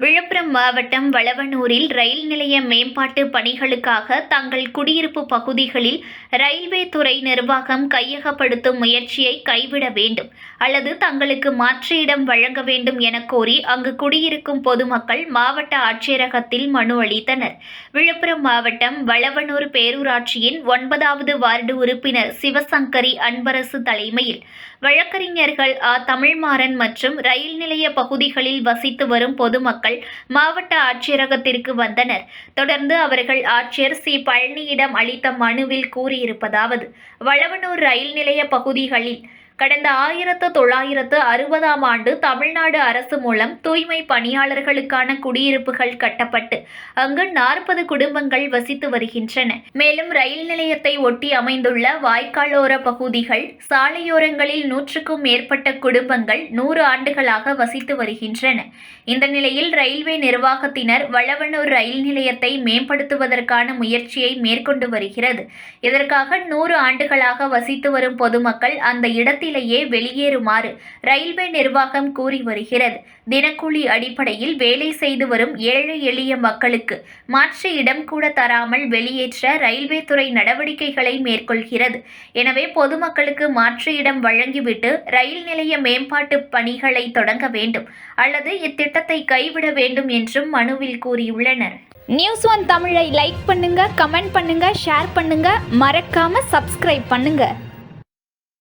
விழுப்புரம் மாவட்டம் வளவனூரில் ரயில் நிலைய மேம்பாட்டு பணிகளுக்காக தங்கள் குடியிருப்பு பகுதிகளில் ரயில்வே துறை நிர்வாகம் கையகப்படுத்தும் முயற்சியை கைவிட வேண்டும் அல்லது தங்களுக்கு மாற்று இடம் வழங்க வேண்டும் என கோரி அங்கு குடியிருக்கும் பொதுமக்கள் மாவட்ட ஆட்சியரகத்தில் மனு அளித்தனர். விழுப்புரம் மாவட்டம் வளவனூர் பேரூராட்சியின் ஒன்பதாவது வார்டு உறுப்பினர் சிவசங்கரி அன்பரசு தலைமையில் வழக்கறிஞர்கள் ஆ. தமிழ்மாறன் மற்றும் ரயில் நிலைய பகுதிகளில் வசித்து வரும் பொதுமக்கள் மாவட்ட ஆட்சியரகத்திற்கு வந்தனர். தொடர்ந்து அவர்கள் ஆட்சியர் சி. பழனியிடம் அளித்த மனுவில் கூறியிருப்பதாவது வளவனூர் ரயில் நிலைய பகுதிகளில் கடந்த ஆயிரத்து தொள்ளாயிரத்து அறுபதாம் ஆண்டு தமிழ்நாடு அரசு மூலம் தூய்மை பணியாளர்களுக்கான குடியிருப்புகள் கட்டப்பட்டு அங்கு நாற்பது குடும்பங்கள் வசித்து வருகின்றன. மேலும் ரயில் நிலையத்தை ஒட்டி அமைந்துள்ள வாய்க்காலோர பகுதிகள் சாலையோரங்களில் நூற்றுக்கும் மேற்பட்ட குடும்பங்கள் நூறு ஆண்டுகளாக வசித்து வருகின்றன. இந்த நிலையில் ரயில்வே நிர்வாகத்தினர் வளவனூர் ரயில் நிலையத்தை மேம்படுத்துவதற்கான முயற்சியை மேற்கொண்டு வருகிறது. இதற்காக நூறு ஆண்டுகளாக வசித்து வரும் பொதுமக்கள் அந்த விரைவிலேயே வெளியேறுமாறு ரயில்வே நிர்வாகம் கூறி வருகிறது. தினக்கூலி அடிப்படையில் வேலை செய்து வரும் ஏழை எளிய மக்களுக்கு மாற்று இடம் கூட தராமல் வெளியேற்ற ரயில்வே துறை நடவடிக்கைகளை மேற்கொள்கிறது. எனவே பொதுமக்களுக்கு மாற்று இடம் வழங்கிவிட்டு ரயில் நிலைய மேம்பாட்டு பணிகளை தொடங்க வேண்டும் அல்லது இத்திட்டத்தை கைவிட வேண்டும் என்றும் மனுவில் கூறியுள்ளனர். நியூஸ் ஒன் தமிழை லைக் பண்ணுங்க கமெண்ட் பண்ணுங்க ஷேர் பண்ணுங்க. மறக்காம சப்ஸ்கிரைப் பண்ணுங்க.